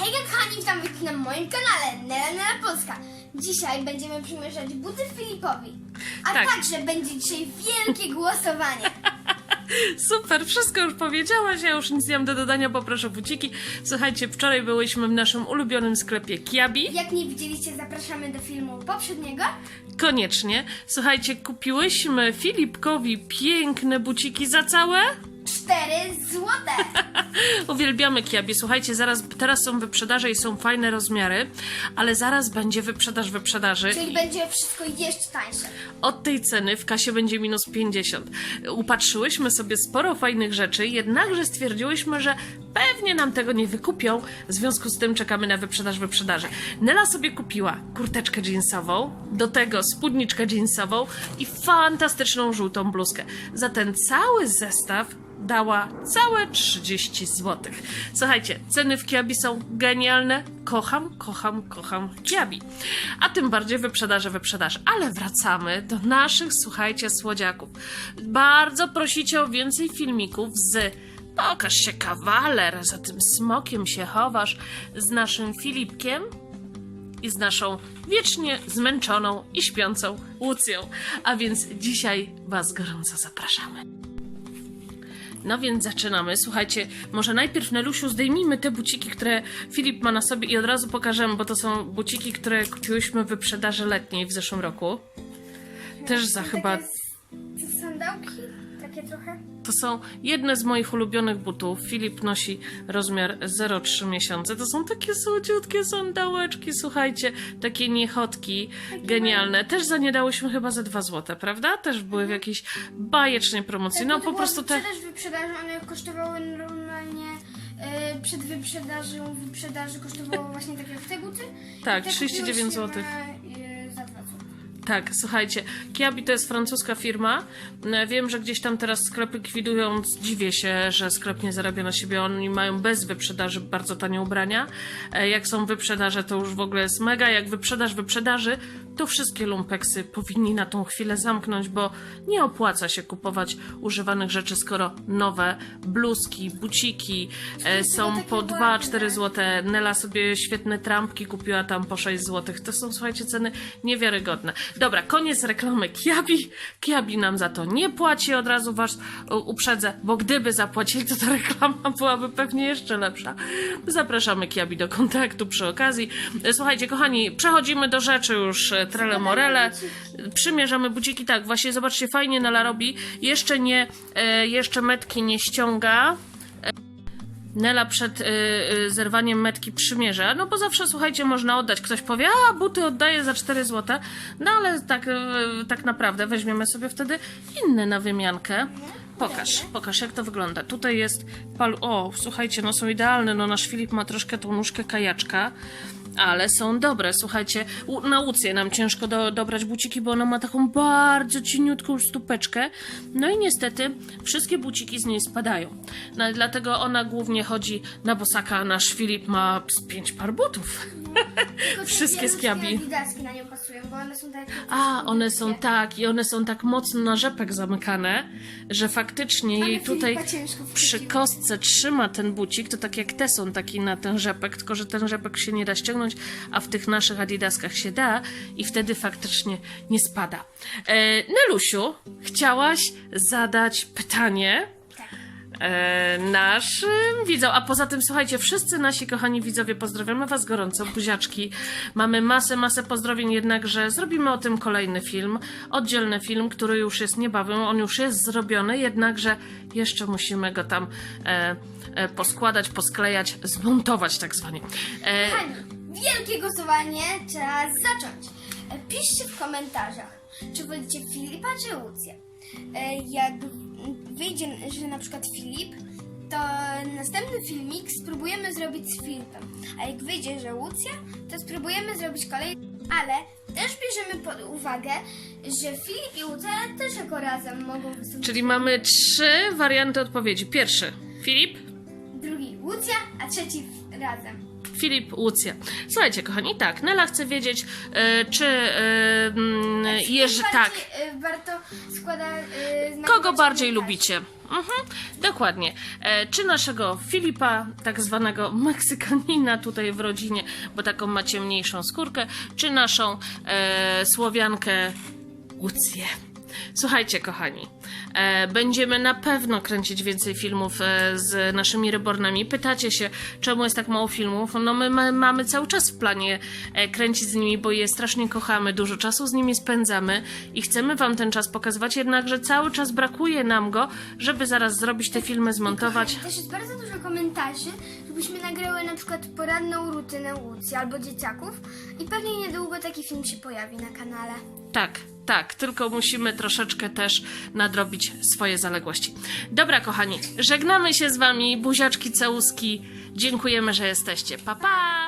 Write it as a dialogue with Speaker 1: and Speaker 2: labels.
Speaker 1: Hej kochani, witam was na moim kanale Nela Polska. Dzisiaj będziemy przymierzać buty Filipowi. A
Speaker 2: Tak.
Speaker 1: także będzie dzisiaj wielkie głosowanie.
Speaker 2: Super, wszystko już powiedziałaś, ja już nic nie mam do dodania, poproszę buciki. Słuchajcie, wczoraj byłyśmy w naszym ulubionym sklepie Kiabi.
Speaker 1: Jak nie widzieliście, zapraszamy do filmu poprzedniego.
Speaker 2: Koniecznie. Słuchajcie, kupiłyśmy Filipkowi piękne buciki za całe.
Speaker 1: 4 złote.
Speaker 2: Uwielbiamy Kiabi. Słuchajcie, zaraz, teraz są wyprzedaże i są fajne rozmiary, ale zaraz będzie wyprzedaż wyprzedaży.
Speaker 1: Czyli będzie wszystko jeszcze tańsze.
Speaker 2: Od tej ceny w kasie będzie minus 50. Upatrzyłyśmy sobie sporo fajnych rzeczy, jednakże stwierdziłyśmy, że pewnie nam tego nie wykupią, w związku z tym czekamy na wyprzedaż wyprzedaży. Nela sobie kupiła kurteczkę jeansową, do tego spódniczkę jeansową i fantastyczną żółtą bluzkę. Za ten cały zestaw dała całe 30 zł. Słuchajcie, ceny w Kiabi są genialne. Kocham, kocham, kocham Kiabi. A tym bardziej wyprzedaże, wyprzedaż. Ale wracamy do naszych, słuchajcie, słodziaków. Bardzo prosicie o więcej filmików z Pokaż się kawaler, za tym smokiem się chowasz, z naszym Filipkiem i z naszą wiecznie zmęczoną i śpiącą Łucją. A więc dzisiaj Was gorąco zapraszamy. No więc zaczynamy. Słuchajcie, może najpierw Nelusiu zdejmijmy te buciki, które Filip ma na sobie i od razu pokażemy, bo to są buciki, które kupiłyśmy w wyprzedaży letniej w zeszłym roku. Też za chyba...
Speaker 1: Takie sandałki, takie trochę.
Speaker 2: To są jedne z moich ulubionych butów. Filip nosi rozmiar 0,3 miesiące. To są takie słodziutkie sandałeczki, słuchajcie, takie niechotki, genialne. Też za nie dałyśmy chyba ze 2 złote, prawda? Też były w jakiejś bajecznej promocji. No
Speaker 1: Tak,
Speaker 2: po prostu te...
Speaker 1: Wyprzedaż, wyprzedaż, one kosztowały normalnie y, przed wyprzedażą, wyprzedaży kosztowało właśnie tak jak te buty.
Speaker 2: Tak,
Speaker 1: I te
Speaker 2: 39
Speaker 1: kupiłyśmy,
Speaker 2: Tak, słuchajcie, Kiabi to jest francuska firma. E, Wiem, że gdzieś tam teraz sklepy likwidują. Dziwię się, że sklep nie zarabia na siebie. Oni mają bez wyprzedaży bardzo tanie ubrania. E, Jak są wyprzedaże, to już w ogóle jest mega. Jak wyprzedaż wyprzedaży, to wszystkie lumpeksy powinni na tą chwilę zamknąć, bo nie opłaca się kupować używanych rzeczy, skoro nowe bluzki, buciki e, są po
Speaker 1: ładne.
Speaker 2: 2-4 złote. Nela sobie świetne trampki kupiła tam po 6 zł. To są, słuchajcie, ceny niewiarygodne. Dobra, koniec reklamy Kiabi. Kiabi nam za to nie płaci, od razu was u- uprzedzę, bo gdyby zapłacili, to ta reklama byłaby pewnie jeszcze lepsza. Zapraszamy Kiabi do kontaktu przy okazji. E, Słuchajcie, kochani, przechodzimy do rzeczy już e, trele morele. Przymierzamy buciki, tak, właśnie zobaczcie, fajnie Nela robi. Jeszcze nie, e, jeszcze metki nie ściąga. Nela przed y, zerwaniem metki przymierza, no bo zawsze, słuchajcie, można oddać. Ktoś powie, a buty oddaję za 4 zł, no ale tak, tak naprawdę weźmiemy sobie wtedy inne na wymiankę. Pokaż, pokaż jak to wygląda. Tutaj jest pal... O, słuchajcie, no są idealne, no nasz Filip ma troszkę tą nóżkę kajaczka, ale są dobre, słuchajcie. U, na Łucję nam ciężko do, dobrać buciki, bo ona ma taką bardzo cieniutką stupeczkę. No i niestety wszystkie buciki z niej spadają. No, i dlatego ona głównie chodzi na bosaka, a nasz Filip ma pięć par butów.
Speaker 1: Tylko
Speaker 2: Wszystkie z Kiabi.
Speaker 1: Na nią pasują, bo one są takie...
Speaker 2: A, one są tak i one są tak mocno na rzepek zamykane, że faktycznie
Speaker 1: Ale
Speaker 2: jej tutaj
Speaker 1: ciężko
Speaker 2: przy
Speaker 1: wchwyciło.
Speaker 2: kostce trzyma ten bucik, to tak jak te są taki na ten rzepek, tylko że ten rzepek się nie da ściągnąć, a w tych naszych adidaskach się da i wtedy faktycznie nie spada. E, Nelusiu, chciałaś zadać pytanie e, naszym widzom. A poza tym, słuchajcie, wszyscy nasi kochani widzowie, pozdrawiamy Was gorąco, buziaczki. Mamy masę, masę pozdrowień, jednakże zrobimy o tym kolejny film, oddzielny film, który już jest niebawem, on już jest zrobiony, jednakże jeszcze musimy go tam e, e, poskładać, posklejać, zmontować tak zwanie. E,
Speaker 1: Kochani, wielkie głosowanie, czas zacząć. E, Piszcie w komentarzach, czy wolicie Filipa czy Łucję. E, Jak wyjdzie, że na przykład Filip, to następny filmik spróbujemy zrobić z Filipem. A jak wyjdzie, że Łucja, to spróbujemy zrobić kolejny. Ale też bierzemy pod uwagę, że Filip i Łucja też jako razem mogą wystąpić.
Speaker 2: czyli mamy trzy warianty odpowiedzi. Pierwszy, Filip,
Speaker 1: Drugi Łucja, a trzeci razem.
Speaker 2: Filip, Łucja. Słuchajcie, kochani, tak, Nela chce wiedzieć, e, czy e, mm,
Speaker 1: Bardziej,
Speaker 2: tak,
Speaker 1: y, Warto składa... y, znak
Speaker 2: kogo
Speaker 1: bardziej
Speaker 2: lubicie? Mhm, dokładnie. E, czy naszego Filipa, tak zwanego Meksykanina tutaj w rodzinie, bo taką ma ciemniejszą skórkę, czy naszą e, Słowiankę Łucję. Słuchajcie, kochani, e, będziemy na pewno kręcić więcej filmów e, z naszymi rebornami. Pytacie się, czemu jest tak mało filmów? No my ma, mamy cały czas w planie e, kręcić z nimi, bo je strasznie kochamy, dużo czasu z nimi spędzamy i chcemy wam ten czas pokazywać, jednakże cały czas brakuje nam go, żeby zaraz zrobić te filmy, zmontować.
Speaker 1: Też jest bardzo dużo komentarzy, żebyśmy nagrały na przykład poranną rutynę Łucji albo dzieciaków i pewnie niedługo taki film się pojawi na kanale.
Speaker 2: Tak, tak, tylko musimy troszeczkę też nadrobić swoje zaległości. Dobra, kochani, żegnamy się z wami, buziaczki, całuski. Dziękujemy, że jesteście. Pa, pa!